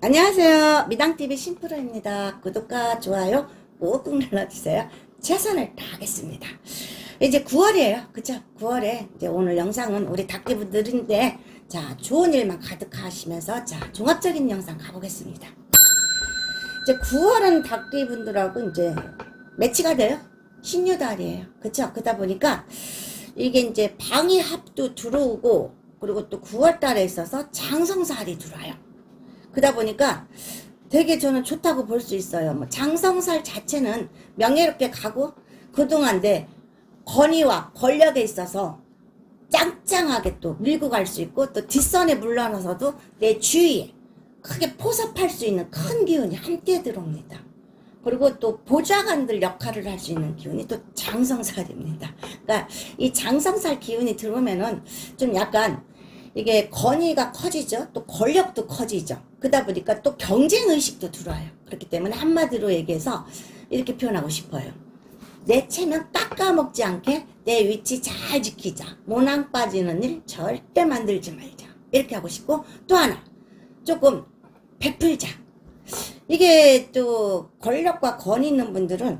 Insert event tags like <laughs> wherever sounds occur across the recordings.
안녕하세요. 미당TV 심프로입니다. 구독과 좋아요 꾹꾹 눌러주세요. 최선을 다하겠습니다. 이제 9월이에요. 그쵸? 9월에 이제 오늘 영상은 우리 닭띠분들인데 자, 좋은 일만 가득하시면서 자, 종합적인 영상 가보겠습니다. 이제 9월은 닭띠분들하고 이제 매치가 돼요. 신유달이에요. 그쵸? 그러다 보니까 이게 이제 방위합도 들어오고 그리고 또 9월 달에 있어서 장성살이 들어와요. 그러다 보니까 되게 저는 좋다고 볼 수 있어요. 뭐 장성살 자체는 명예롭게 가고 그동안 내 권위와 권력에 있어서 짱짱하게 또 밀고 갈 수 있고 또 뒷선에 물러나서도 내 주위에 크게 포섭할 수 있는 큰 기운이 함께 들어옵니다. 그리고 또 보좌관들 역할을 할 수 있는 기운이 또 장성살입니다. 그러니까 이 장성살 기운이 들어오면은 좀 약간 이게 권위가 커지죠. 또 권력도 커지죠. 그러다 보니까 또 경쟁 의식도 들어와요. 그렇기 때문에 한마디로 얘기해서 이렇게 표현하고 싶어요. 내 체면 깎아먹지 않게 내 위치 잘 지키자. 모낭 빠지는 일 절대 만들지 말자. 이렇게 하고 싶고 또 하나 조금 베풀자. 이게 또 권력과 권위 있는 분들은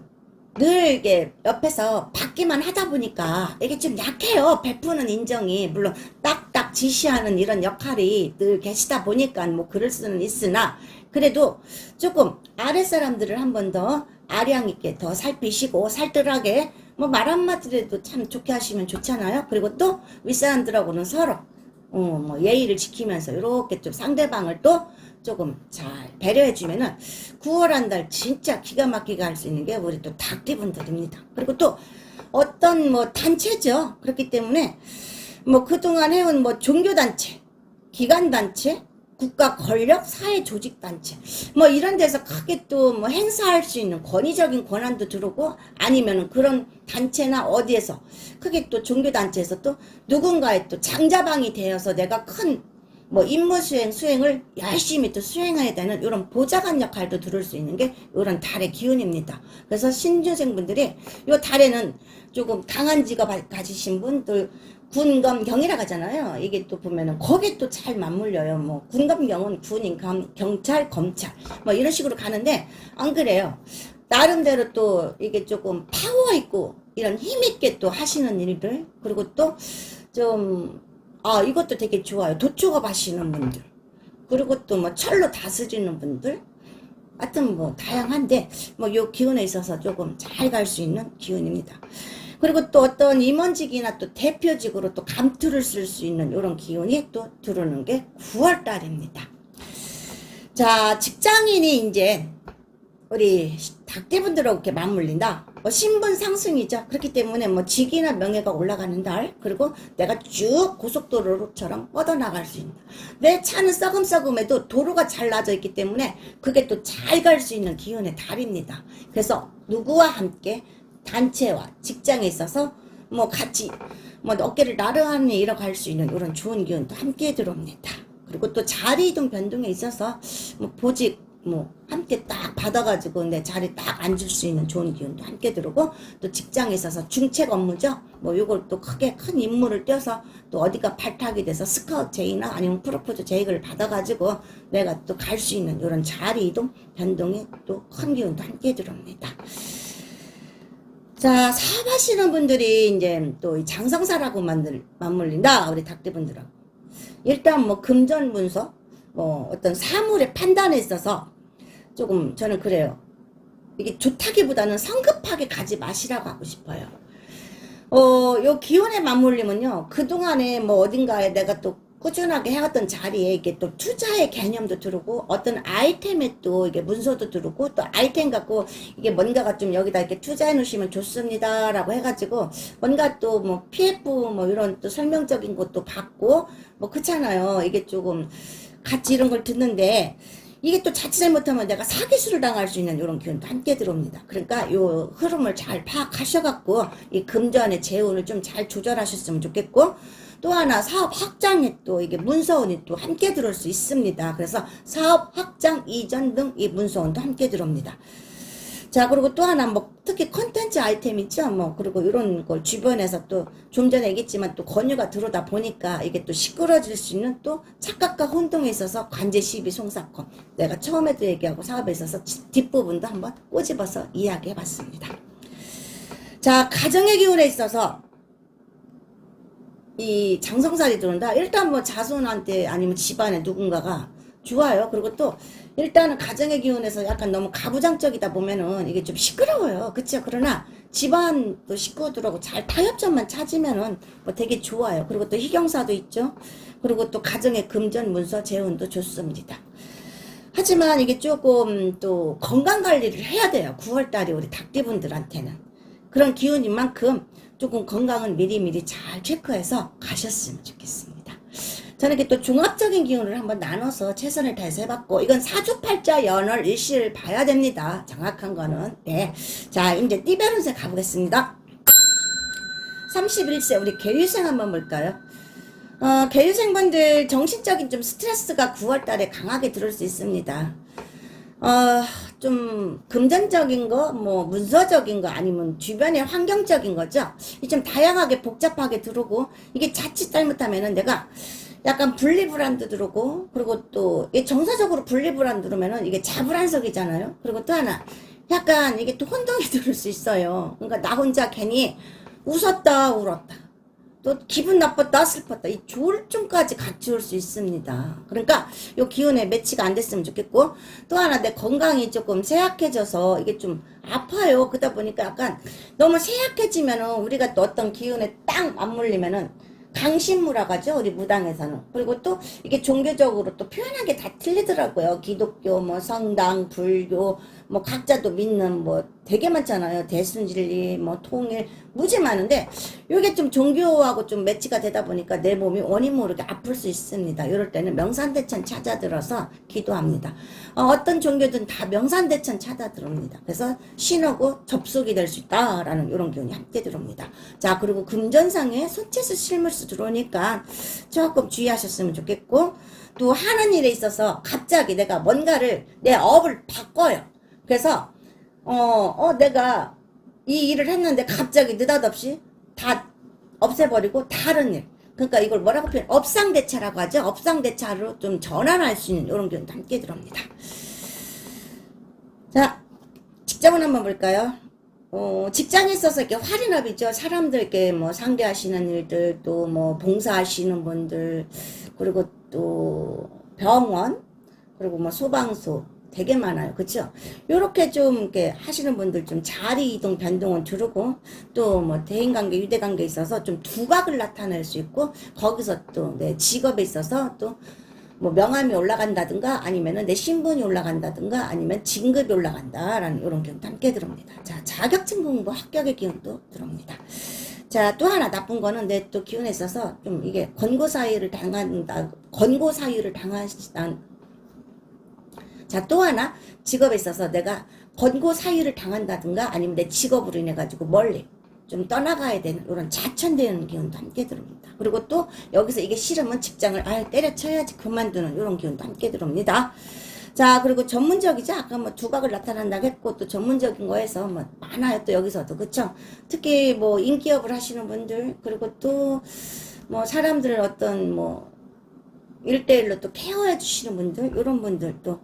늘 이게 옆에서 받기만 하다 보니까 이게 좀 약해요. 베푸는 인정이. 물론 딱딱 지시하는 이런 역할이 늘 계시다 보니까 뭐 그럴 수는 있으나 그래도 조금 아랫 사람들을 한 번 더 아량 있게 더 살피시고 살뜰하게 뭐 말 한마디라도 참 좋게 하시면 좋잖아요. 그리고 또 윗사람들하고는 서로 어, 뭐 예의를 지키면서 이렇게 좀 상대방을 또 조금 잘 배려해주면은 9월 한 달 진짜 기가 막히게 할 수 있는 게 우리 또 닭띠분들입니다. 그리고 또 어떤 뭐 단체죠. 그렇기 때문에 뭐 그동안 해온 뭐 종교단체, 기관단체, 국가 권력 사회 조직 단체 뭐 이런 데서 크게 또 뭐 행사할 수 있는 권위적인 권한도 들어오고 아니면은 그런 단체나 어디에서 크게 또 종교 단체에서 또 누군가의 또 장자방이 되어서 내가 큰 뭐 임무 수행 수행을 열심히 또 수행해야 되는 이런 보좌관 역할도 들을 수 있는 게 이런 달의 기운입니다. 그래서 신주생 분들이 이 달에는 조금 강한 직업 가지신 분들 군검경이라고 하잖아요. 이게 또 보면은 거기에 또잘 맞물려요. 뭐 군검경은 군인, 검, 경찰, 검찰 뭐 이런 식으로 가는데 안 그래요. 나름대로 또 이게 조금 파워 있고 이런 힘 있게 또 하시는 일들 그리고 또좀 아 이것도 되게 좋아요. 도초가 하시는 분들 그리고 또 뭐 철로 다스리는 분들 하여튼 뭐 다양한데 뭐 요 기운에 있어서 조금 잘 갈 수 있는 기운입니다. 그리고 또 어떤 임원직이나 또 대표직으로 또 감투를 쓸 수 있는 이런 기운이 또 들어오는 게 9월 달입니다. 자, 직장인이 이제 우리 닭대분들하고 이렇게 맞물린다. 뭐 신분 상승이죠. 그렇기 때문에 뭐 직이나 명예가 올라가는 달. 그리고 내가 쭉 고속도로처럼 뻗어나갈 수 있는. 내 차는 썩음썩음해도 도로가 잘 나져 있기 때문에 그게 또 잘 갈 수 있는 기운의 달입니다. 그래서 누구와 함께 단체와 직장에 있어서 뭐 같이 뭐 어깨를 나르하니 이뤄갈 수 있는 이런 좋은 기운도 함께 들어옵니다. 그리고 또 자리 이동 변동에 있어서 뭐 보직 뭐 함께 딱 받아가지고 내 자리 딱 앉을 수 있는 좋은 기운도 함께 들어오고 또 직장에 있어서 중책 업무죠. 뭐 요걸 또 크게 큰 임무를 떼서 또 어디가 발탁이 돼서 스카우트 제의나 아니면 프로포즈 제의를 받아가지고 내가 또 갈 수 있는 이런 자리 이동 변동에 또큰 기운도 함께 들어옵니다. 자, 사업하시는 분들이 이제 또이 장성사라고 만들, 맞물린다. 우리 닭대분들하고. 일단 뭐 금전 문서, 뭐 어떤 사물의 판단에 있어서 조금 저는 그래요. 이게 좋다기보다는 성급하게 가지 마시라고 하고 싶어요. 어, 요 기운에 맞물리면요. 그동안에 뭐 어딘가에 내가 또 꾸준하게 해왔던 자리에 이게 또 투자의 개념도 들어오고 어떤 아이템에 또 이게 문서도 들어오고 또 아이템 갖고 이게 뭔가가 좀 여기다 이렇게 투자해 놓으시면 좋습니다 라고 해가지고 뭔가 또 뭐 PF 뭐 이런 또 설명적인 것도 받고 뭐 그렇잖아요. 이게 조금 같이 이런 걸 듣는데 이게 또 자칫 잘못하면 내가 사기수를 당할 수 있는 이런 기운도 함께 들어옵니다. 그러니까 요 흐름을 잘 파악하셔갖고 이 금전의 재운을 좀 잘 조절하셨으면 좋겠고 또 하나 사업 확장에 또 이게 문서원이 또 함께 들어올 수 있습니다. 그래서 사업 확장 이전 등 이 문서원도 함께 들어옵니다. 자, 그리고 또 하나, 뭐, 특히 컨텐츠 아이템 있죠? 뭐, 그리고 이런 걸 주변에서 또, 좀 전에 얘기했지만 또 권유가 들어오다 보니까 이게 또 시끄러질 수 있는 또 착각과 혼동에 있어서 관제 시비 송사건. 내가 처음에도 얘기하고 사업에 있어서 뒷부분도 한번 꼬집어서 이야기해 봤습니다. 자, 가정의 기운에 있어서 이 장성살이 들어온다. 일단 뭐 자손한테 아니면 집안에 누군가가 좋아요. 그리고 또 일단은 가정의 기운에서 약간 너무 가부장적이다 보면은 이게 좀 시끄러워요. 그쵸? 그러나 집안 또 식구들하고 잘 타협점만 찾으면은 뭐 되게 좋아요. 그리고 또 희경사도 있죠. 그리고 또 가정의 금전 문서 재운도 좋습니다. 하지만 이게 조금 또 건강 관리를 해야 돼요. 9월달에 우리 닭띠분들한테는. 그런 기운인 만큼 조금 건강은 미리미리 잘 체크해서 가셨으면 좋겠습니다. 저는 이렇게 또 종합적인 기운을 한번 나눠서 최선을 다해서 해봤고, 이건 사주팔자 연월 일시를 봐야 됩니다. 정확한 거는. 네. 자, 이제 띠별운세 가보겠습니다. 31세 우리 계유생 한번 볼까요? 어, 계유생분들 정신적인 좀 스트레스가 9월 달에 강하게 들을 수 있습니다. 어, 좀 금전적인 거, 뭐 문서적인 거 아니면 주변의 환경적인 거죠. 이 좀 다양하게 복잡하게 들어오고 이게 자칫 잘못하면은 내가 약간 분리불안도 들어오고 그리고 또 정서적으로 분리불안 들으면은 이게 자불안석이잖아요. 그리고 또 하나 약간 이게 또 혼동이 <laughs> 들을 수 있어요. 그러니까 나 혼자 괜히 웃었다 울었다. 또 기분 나빴다 슬펐다 이 조울증까지 같이 올 수 있습니다. 그러니까 요 기운에 매치가 안 됐으면 좋겠고 또 하나 내 건강이 조금 쇠약해져서 이게 좀 아파요. 그러다 보니까 약간 너무 쇠약해지면은 우리가 또 어떤 기운에 딱 맞물리면은 강신무라고 하죠. 우리 무당에서는. 그리고 또 이게 종교적으로 또 표현한 게 다 틀리더라고요. 기독교, 뭐 성당, 불교, 뭐 각자도 믿는 뭐 되게 많잖아요. 대순진리, 뭐 통일, 무지 많은데 이게 좀 종교하고 좀 매치가 되다 보니까 내 몸이 원인 모르게 아플 수 있습니다. 이럴 때는 명산대천 찾아들어서 기도합니다. 어, 떤 종교든 다 명산대천 찾아들어옵니다. 그래서 신하고 접속이 될 수 있다라는 이런 기운이 함께 들어옵니다. 자 그리고 금전상에 손재수 실물수 들어오니까 조금 주의하셨으면 좋겠고 또 하는 일에 있어서 갑자기 내가 뭔가를 내 업을 바꿔요. 그래서 어, 어 내가 이 일을 했는데 갑자기 느닷없이 다 없애버리고 다른 일. 그러니까 이걸 뭐라고 표현? 업상대차라고 하죠. 업상대차로 좀 전환할 수 있는 이런 경우도 함께 들어옵니다. 자, 직장은 한번 볼까요? 어, 직장에 있어서 이렇게 활인업이죠. 사람들께 뭐 상대하시는 일들, 또 뭐 봉사하시는 분들, 그리고 또 병원, 그리고 뭐 소방서, 되게 많아요. 그쵸? 요렇게 좀 이렇게 하시는 분들 좀 자리 이동 변동은 두르고 또 뭐 대인 관계, 유대 관계에 있어서 좀 두각을 나타낼 수 있고 거기서 또 내 직업에 있어서 또 뭐 명함이 올라간다든가 아니면은 내 신분이 올라간다든가 아니면 진급이 올라간다라는 이런 기운도 함께 들어옵니다. 자, 자격증 공부 합격의 기운도 들어옵니다. 자, 또 하나 나쁜 거는 내 또 기운에 있어서 좀 이게 권고 사유를 당한다, 권고 사유를 당하시다, 자, 또 하나 직업에 있어서 내가 권고 사유를 당한다든가 아니면 내 직업으로 인해 가지고 멀리 좀 떠나가야 되는 이런 자천되는 기운도 함께 들어옵니다. 그리고 또 여기서 이게 싫으면 직장을 아예 때려쳐야지 그만두는 이런 기운도 함께 들어옵니다. 자, 그리고 전문적이죠. 아까 뭐 두각을 나타난다고 했고, 또 전문적인 거에서 뭐 많아요. 또 여기서도. 그쵸? 특히 뭐 인기업을 하시는 분들, 그리고 또 뭐 사람들을 어떤 뭐 일대일로 또 케어해 주시는 분들, 이런 분들 또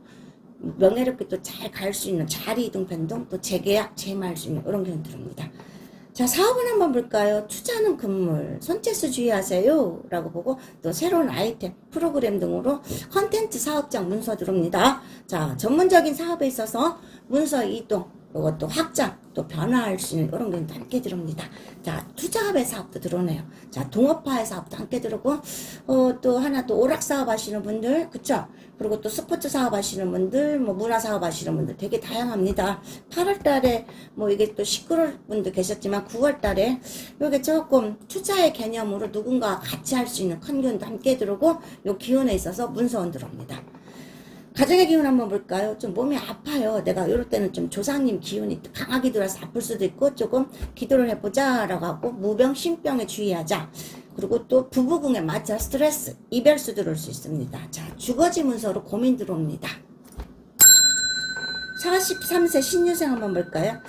명예롭게 또 잘 갈 수 있는 자리 이동 변동 또 재계약 재마할 수 있는 이런 들어옵니다. 자 사업은 한번 볼까요? 투자는 금물, 손재수 주의하세요 라고 보고 또 새로운 아이템, 프로그램 등으로 컨텐츠 사업장 문서 들어옵니다. 자 전문적인 사업에 있어서 문서 이동 이것도 확장, 또 변화할 수 있는 이런 게 함께 들어옵니다. 자, 투자업의 사업도 들어오네요. 자, 동업화의 사업도 함께 들어오고, 어, 또 하나 또 오락 사업 하시는 분들, 그쵸? 그리고 또 스포츠 사업 하시는 분들, 뭐 문화 사업 하시는 분들 되게 다양합니다. 8월 달에 뭐 이게 또 시끄러울 분도 계셨지만 9월 달에 요게 조금 투자의 개념으로 누군가 같이 할 수 있는 큰 기운도 함께 들어오고, 요 기운에 있어서 문서원 들어옵니다. 가정의 기운 한번 볼까요? 좀 몸이 아파요. 내가 이럴 때는 좀 조상님 기운이 강하게 들어서 아플 수도 있고 조금 기도를 해보자 라고 하고 무병 신병에 주의하자. 그리고 또 부부궁에 맞아 스트레스, 이별수 들어올 수 있습니다. 자, 주거지 문서로 고민 들어옵니다. 43세 신유생 한번 볼까요?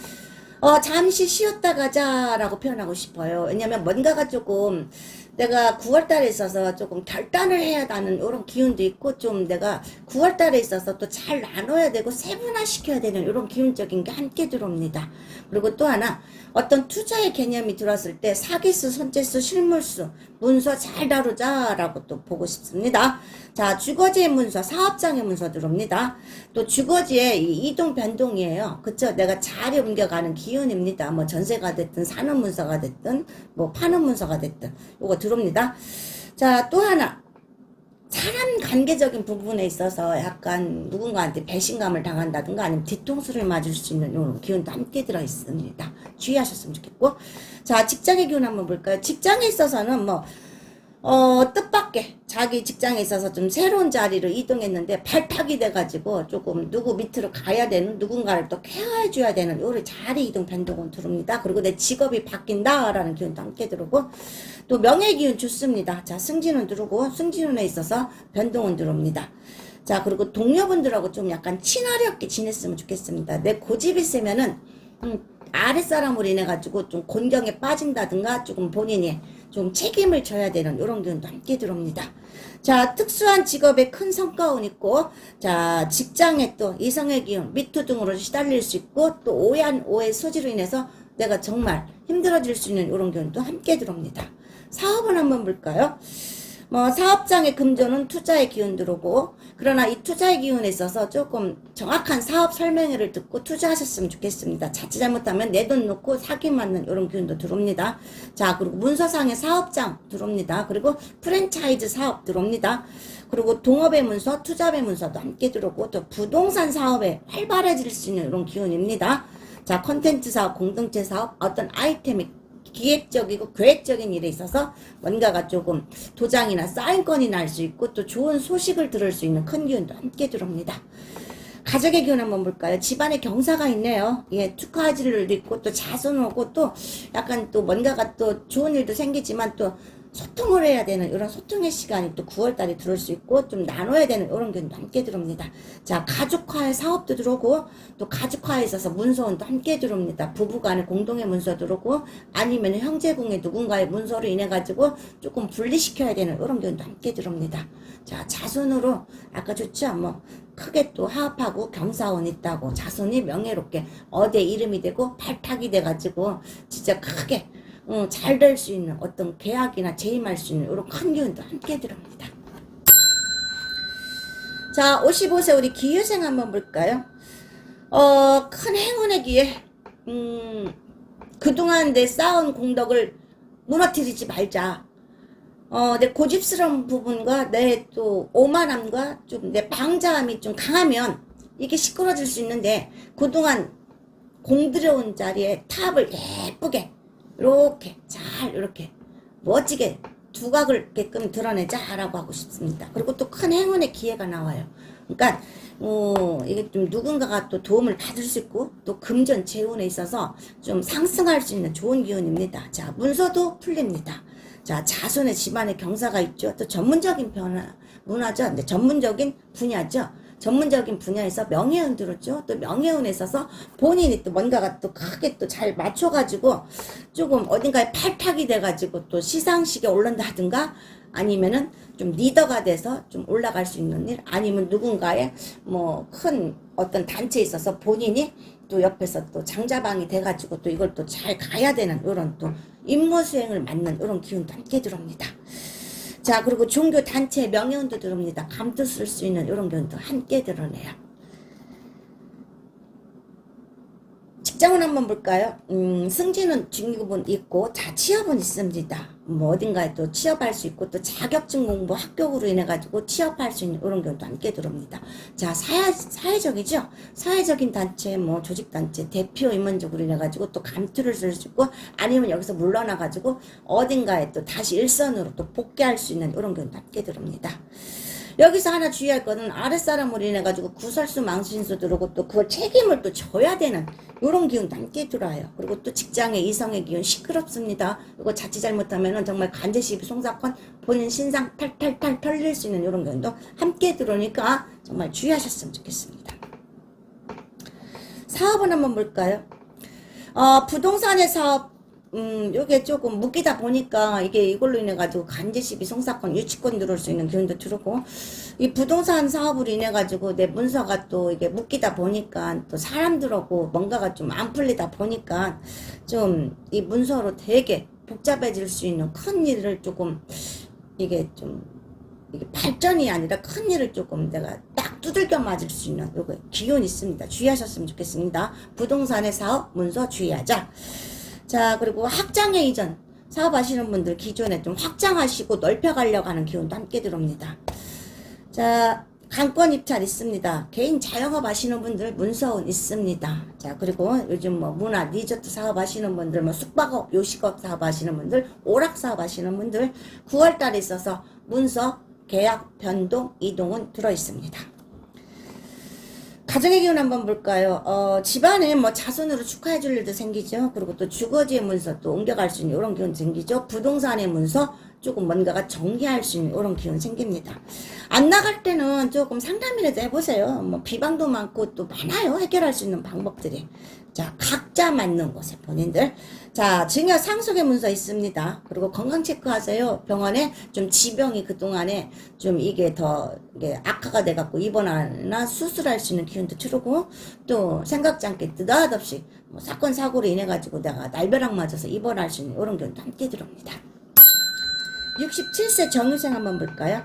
어, 잠시 쉬었다 가자라고 표현하고 싶어요. 왜냐면 뭔가가 조금 내가 9월 달에 있어서 조금 결단을 해야 하는 이런 기운도 있고 좀 내가 9월 달에 있어서 또 잘 나눠야 되고 세분화 시켜야 되는 이런 기운적인 게 함께 들어옵니다. 그리고 또 하나 어떤 투자의 개념이 들어왔을 때 사기수, 손재수, 실물수, 문서 잘 다루자라고 또 보고 싶습니다. 자, 주거지의 문서, 사업장의 문서 들어옵니다. 또 주거지의 이 이동 변동이에요. 그쵸? 내가 자리 옮겨가는 기운입니다. 뭐 전세가 됐든 사는 문서가 됐든 뭐 파는 문서가 됐든 요거 들어옵니다. 자, 또 하나. 사람 관계적인 부분에 있어서 약간 누군가한테 배신감을 당한다든가 아니면 뒤통수를 맞을 수 있는 이런 기운도 함께 들어 있습니다. 주의하셨으면 좋겠고. 자, 직장의 기운 한번 볼까요? 직장에 있어서는 뭐, 어, 뜻밖의 자기 직장에 있어서 좀 새로운 자리로 이동했는데 발탁이 돼가지고 조금 누구 밑으로 가야 되는 누군가를 또 케어해줘야 되는 요런 자리 이동 변동은 들어옵니다. 그리고 내 직업이 바뀐다라는 기운도 함께 들어오고 또 명예 기운 좋습니다. 자, 승진은 들어오고 승진운에 있어서 변동은 들어옵니다. 자, 그리고 동료분들하고 좀 약간 친화력있게 지냈으면 좋겠습니다. 내 고집이 세면은 음, 아랫사람으로 인해 가지고 좀 곤경에 빠진다든가 조금 본인이 좀 책임을 져야 되는 이런 기운도 함께 들어옵니다. 자, 특수한 직업에 큰 성과운 있고, 자, 직장에 또 이성의 기운, 미투 등으로 시달릴 수 있고, 또 오해한 오해 소지로 인해서 내가 정말 힘들어질 수 있는 이런 기운도 함께 들어옵니다. 사업을 한번 볼까요? 뭐 사업장의 금전은 투자의 기운 들어오고 그러나 이 투자의 기운에 있어서 조금 정확한 사업 설명회를 듣고 투자하셨으면 좋겠습니다. 자칫 잘못하면 내 돈 놓고 사기 맞는 이런 기운도 들어옵니다. 자 그리고 문서상의 사업장 들어옵니다. 그리고 프랜차이즈 사업 들어옵니다. 그리고 동업의 문서, 투자의 문서도 함께 들어오고 또 부동산 사업에 활발해질 수 있는 이런 기운입니다. 자 컨텐츠 사업, 공동체 사업, 어떤 아이템이 기획적이고 계획적인 일에 있어서 뭔가가 조금 도장이나 사인건이 날 수 있고 또 좋은 소식을 들을 수 있는 큰 기운도 함께 들어옵니다. 가족의 기운 한번 볼까요? 집안에 경사가 있네요. 예, 축하할 일도 있고 또 자손 오고 또 약간 또 뭔가가 또 좋은 일도 생기지만 또 소통을 해야 되는 이런 소통의 시간이 또 9월달에 들어올 수 있고 좀 나눠야 되는 이런 게 함께 들어옵니다. 자 가족화의 사업도 들어오고 또 가족화에 있어서 문서원도 함께 들어옵니다. 부부간의 공동의 문서 들어오고 아니면 형제궁의 누군가의 문서로 인해 가지고 조금 분리시켜야 되는 이런 경우도 함께 들어옵니다. 자 자손으로 아까 좋죠 뭐 크게 또 하합하고 경사원 있다고 자손이 명예롭게 어디 이름이 되고 발탁이 돼가지고 진짜 크게 어, 잘될 수 있는 어떤 계약이나 재임할 수 있는 이런 큰 기운도 함께 들어옵니다. 자, 55세 우리 기유생 한번 볼까요? 어, 큰 행운의 기회. 음, 그동안 내 쌓은 공덕을 무너뜨리지 말자. 어, 내 고집스러운 부분과 내 또 오만함과 좀 내 방자함이 좀 강하면 이게 시끄러질 수 있는데 그동안 공들여온 자리에 탑을 예쁘게 이렇게 잘 이렇게 멋지게 두각을 게끔 드러내자라고 하고 싶습니다. 그리고 또 큰 행운의 기회가 나와요. 그러니까 어, 이게 좀 누군가가 또 도움을 받을 수 있고 또 금전 재운에 있어서 좀 상승할 수 있는 좋은 기운입니다. 자 문서도 풀립니다. 자 자손의 집안의 경사가 있죠. 또 전문적인 변화 문화죠. 근데 전문적인 분야죠. 전문적인 분야에서 명예운 들었죠. 또 명예운에 있어서 본인이 또 뭔가가 또 크게 또 잘 맞춰가지고 조금 어딘가에 팔탁이 돼가지고 또 시상식에 올른다든가 아니면은 좀 리더가 돼서 좀 올라갈 수 있는 일 아니면 누군가의 뭐 큰 어떤 단체에 있어서 본인이 또 옆에서 또 장자방이 돼가지고 또 이걸 또 잘 가야 되는 이런 또 임무 수행을 맡는 이런 기운도 함께 들어옵니다. 자, 그리고 종교 단체 명예운도 들어옵니다. 감투 쓸수 있는 이런 기운도 함께 드러내요. 직장은 한번 볼까요? 음, 승진은 중급은 있고, 자, 취업은 있습니다. 뭐, 어딘가에 또 취업할 수 있고, 또 자격증 공부 합격으로 인해 가지고 취업할 수 있는 이런 경우도 함께 들어옵니다. 자, 사회, 사회적이죠? 사회적인 단체, 뭐, 조직 단체, 대표 임원적으로 인해 가지고 또 감투를 쓸 수 있고, 아니면 여기서 물러나 가지고, 어딘가에 또 다시 일선으로 또 복귀할 수 있는 이런 경우도 함께 들어옵니다. 여기서 하나 주의할 거는 아랫사람으로 인해 가지고 구설수 망신수 들어오고 또 그걸 책임을 또 져야 되는 이런 기운도 함께 들어와요. 그리고 또 직장의 이성의 기운 시끄럽습니다. 이거 자칫 잘못하면은 정말 간제시비 송사건 본인 신상 탈탈탈 털릴 수 있는 이런 기운도 함께 들어오니까 정말 주의하셨으면 좋겠습니다. 사업은 한번 볼까요? 어, 부동산의 사업, 음, 요게 조금 묶이다 보니까 이게 이걸로 인해 가지고 간제시비 성사건, 유치권 들어올 수 있는 기운도 들고, 이 부동산 사업으로 인해 가지고 내 문서가 또 이게 묶이다 보니까 또 사람들하고 뭔가가 좀 안 풀리다 보니까 좀 이 문서로 되게 복잡해질 수 있는 큰 일을 조금 이게 좀 이게 발전이 아니라 큰 일을 조금 내가 딱 두들겨 맞을 수 있는 요거 기운이 있습니다. 주의하셨으면 좋겠습니다. 부동산의 사업 문서 주의하자. 자 그리고 확장의 이전 사업하시는 분들 기존에 좀 확장하시고 넓혀가려고 하는 기운도 함께 들어옵니다. 자 강권 입찰 있습니다. 개인 자영업 하시는 분들 문서운 있습니다. 자 그리고 요즘 뭐 문화 리조트 사업 하시는 분들 뭐 숙박업 요식업 사업 하시는 분들 오락 사업 하시는 분들 9월달에 있어서 문서 계약 변동 이동은 들어 있습니다. 가정의 기운 한번 볼까요? 어, 집안에 뭐 자손으로 축하해 줄 일도 생기죠. 그리고 또 주거지의 문서 또 옮겨갈 수 있는 이런 기운 생기죠. 부동산의 문서 조금 뭔가가 정리할 수 있는 이런 기운 생깁니다. 안 나갈 때는 조금 상담이라도 해보세요. 뭐 비방도 많고 또 많아요. 해결할 수 있는 방법들이. 자, 각자 맞는 곳에 본인들. 자, 증여 상속의 문서 있습니다. 그리고 건강 체크하세요. 병원에 좀 지병이 그동안에 좀 이게 더 이게 악화가 돼갖고 입원하나 수술할 수 있는 기운도 들고 또 생각지 않게 느닷없이 뭐 사건 사고로 인해가지고 내가 날벼락 맞아서 입원할 수 있는 이런 기운도 함께 들어옵니다. 67세 정유생 한번 볼까요?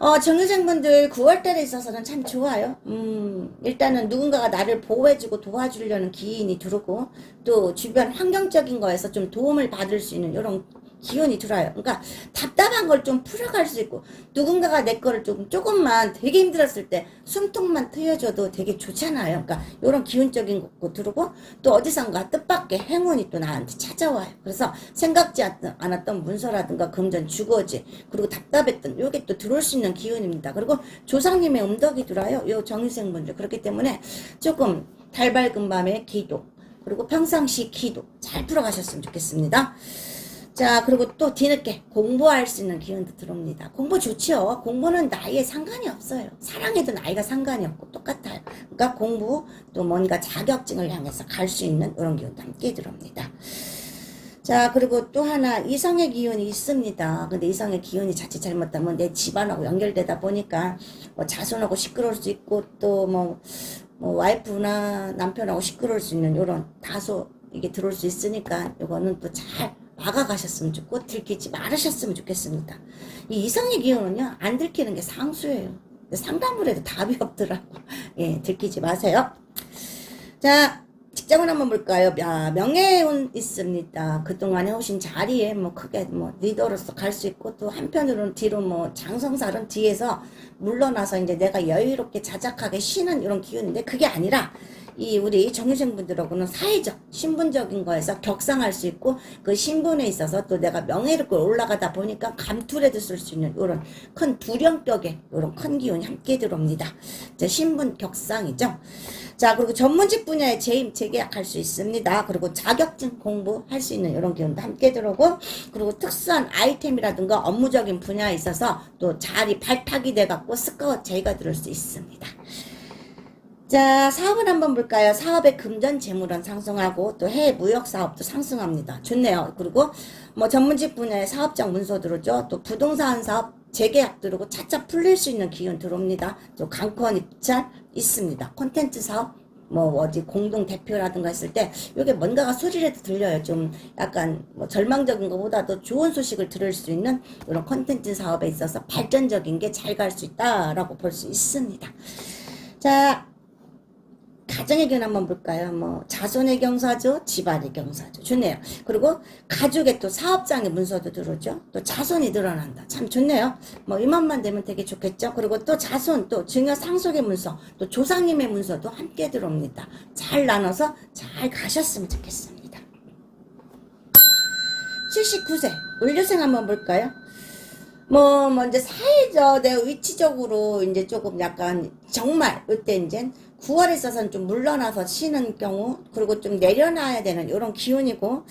어, 정유생분들 9월달에 있어서는 참 좋아요. 음, 일단은 누군가가 나를 보호해주고 도와주려는 기인이 들어오고, 또 주변 환경적인 거에서 좀 도움을 받을 수 있는 이런 기운이 들어요. 그러니까 답답한 걸 좀 풀어갈 수 있고, 누군가가 내 거를 조금, 조금만 되게 힘들었을 때 숨통만 트여줘도 되게 좋잖아요. 그러니까 이런 기운적인 것도 들어오고, 또 어디선가 뜻밖의 행운이 또 나한테 찾아와요. 그래서 생각지 않았던, 문서라든가 금전 주거지, 그리고 답답했던 요게 또 들어올 수 있는 기운입니다. 그리고 조상님의 음덕이 들어요. 요 정유생 분들. 그렇기 때문에 조금 달 밝은 밤에 기도, 그리고 평상시 기도 잘 풀어가셨으면 좋겠습니다. 자, 그리고 또 뒤늦게 공부할 수 있는 기운도 들어옵니다. 공부 좋지요. 공부는 나이에 상관이 없어요. 사랑에도 나이가 상관이 없고 똑같아요. 그러니까 공부 또 뭔가 자격증을 향해서 갈 수 있는 이런 기운도 함께 들어옵니다. 자, 그리고 또 하나 이성의 기운이 있습니다. 근데 이성의 기운이 자칫 잘못하면 내 집안하고 연결되다 보니까 뭐 자손하고 시끄러울 수 있고 또뭐 뭐 와이프나 남편하고 시끄러울 수 있는 이런 다소 이게 들어올 수 있으니까 이거는 또 잘 막아가셨으면 좋고 들키지 말으셨으면 좋겠습니다. 이 이성의 기운은요 안 들키는 게 상수예요. 상담을 해도 답이 없더라고. <laughs> 예, 들키지 마세요. 자, 직장을 한번 볼까요? 야, 명예운 있습니다. 그동안 해오신 자리에 뭐 크게 뭐 리더로서 갈 수 있고 또 한편으로는 뒤로 뭐 장성살은 뒤에서 물러나서 이제 내가 여유롭게 자작하게 쉬는 이런 기운인데 그게 아니라 이 우리 정유생 분들하고는 사회적, 신분적인 거에서 격상할 수 있고 그 신분에 있어서 또 내가 명예롭게 올라가다 보니까 감투라도 쓸 수 있는 이런 큰 두령격의 이런 큰 기운이 함께 들어옵니다. 자, 신분 격상이죠. 자, 그리고 전문직 분야에 재임, 재계약할 수 있습니다. 그리고 자격증 공부할 수 있는 이런 기운도 함께 들어오고, 그리고 특수한 아이템이라든가 업무적인 분야에 있어서 또 자리 발탁이 돼갖고 스카웃 제의가 들을 수 있습니다. 자, 사업을 한번 볼까요? 사업의 금전 재물은 상승하고 또 해외 무역 사업도 상승합니다. 좋네요. 그리고 뭐 전문직 분야의 사업장 문서 들어오죠. 또 부동산 사업 재계약 들어오고 차차 풀릴 수 있는 기운 들어옵니다. 또 강권 입찰 있습니다. 콘텐츠 사업 뭐 어디 공동 대표라든가 했을 때 이게 뭔가가 소리라도 들려요. 좀 약간 뭐 절망적인 것보다도 좋은 소식을 들을 수 있는 이런 콘텐츠 사업에 있어서 발전적인 게 잘 갈 수 있다라고 볼 수 있습니다. 자, 가정의 견 한번 볼까요? 뭐 자손의 경사죠, 집안의 경사죠. 좋네요. 그리고 가족의 또 사업장의 문서도 들어오죠. 또 자손이 늘어난다. 참 좋네요. 뭐 이만만 되면 되게 좋겠죠. 그리고 또 자손, 또 증여 상속의 문서, 또 조상님의 문서도 함께 들어옵니다. 잘 나눠서 잘 가셨으면 좋겠습니다. 79세 을류생 한번 볼까요? 뭐, 뭐, 이제 사회적, 내 위치적으로 이제 조금 약간, 정말, 이때 이제 9월에 있어서는 좀 물러나서 쉬는 경우, 그리고 좀 내려놔야 되는 이런 기운이고,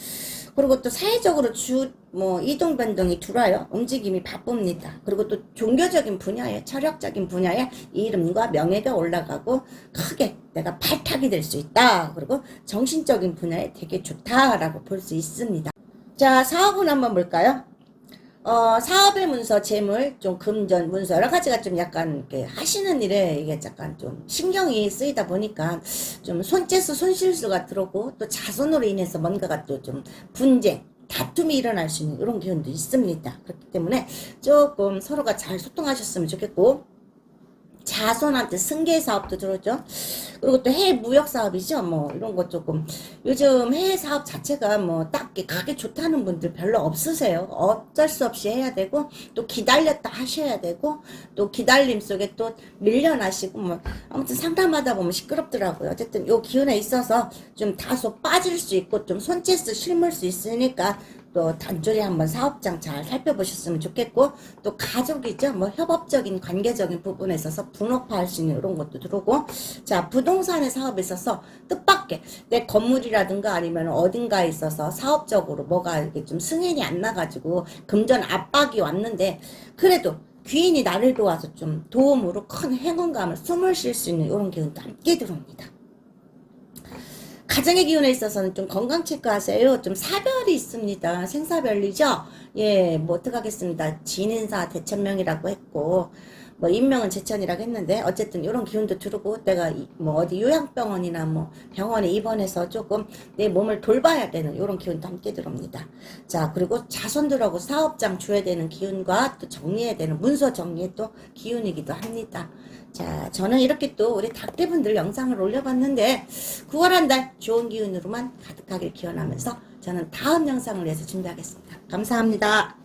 그리고 또 사회적으로 주, 뭐, 이동 변동이 들어요. 움직임이 바쁩니다. 그리고 또 종교적인 분야에, 철학적인 분야에 이름과 명예가 올라가고 크게 내가 발탁이 될 수 있다. 그리고 정신적인 분야에 되게 좋다라고 볼 수 있습니다. 자, 사업은 한번 볼까요? 어, 사업의 문서, 재물, 좀 금전, 문서, 여러 가지가 좀 약간 이렇게 하시는 일에 이게 약간 좀 신경이 쓰이다 보니까 좀 손재수, 손실수가 들어오고 또 자손으로 인해서 뭔가가 또 좀 분쟁, 다툼이 일어날 수 있는 이런 기운도 있습니다. 그렇기 때문에 조금 서로가 잘 소통하셨으면 좋겠고, 자손한테 승계 사업도 들어오죠. 그리고 또 해외 무역 사업이죠. 뭐 이런 거 조금 요즘 해외 사업 자체가 뭐 딱히 가게 좋다는 분들 별로 없으세요. 어쩔 수 없이 해야 되고 또 기다렸다 하셔야 되고 또 기다림 속에 또 밀려나시고 뭐 아무튼 상담하다 보면 시끄럽더라고요. 어쨌든 요 기운에 있어서 좀 다소 빠질 수 있고 좀 손재스 실물 수 있으니까 또 단조리 한번 사업장 잘 살펴보셨으면 좋겠고 또 가족이죠 뭐 협업적인 관계적인 부분에 있어서 분업화할 수 있는 이런 것도 들어오고 자 부동산의 사업에 있어서 뜻밖의 내 건물이라든가 아니면 어딘가에 있어서 사업적으로 뭐가 이렇게 좀 승인이 안 나가지고 금전 압박이 왔는데 그래도 귀인이 나를 도와서 좀 도움으로 큰 행운감을 숨을 쉴 수 있는 이런 기운도 함께 들어옵니다. 가정의 기운에 있어서는 좀 건강 체크하세요. 좀 사별이 있습니다. 생사별이죠? 예, 뭐 어떡하겠습니다. 진인사 대천명이라고 했고, 뭐 인명은 제천이라고 했는데, 어쨌든 이런 기운도 들고, 내가 이- 뭐 어디 요양병원이나 뭐 병원에 입원해서 조금 내 몸을 돌봐야 되는 이런 기운도 함께 들어옵니다. 자, 그리고 자손들하고 사업장 줘야 되는 기운과 또 정리해야 되는 문서 정리의 또 기운이기도 합니다. 자, 저는 이렇게 또 우리 닭대분들 영상을 올려봤는데 9월 한 달 좋은 기운으로만 가득하길 기원하면서 저는 다음 영상을 위해서 준비하겠습니다. 감사합니다.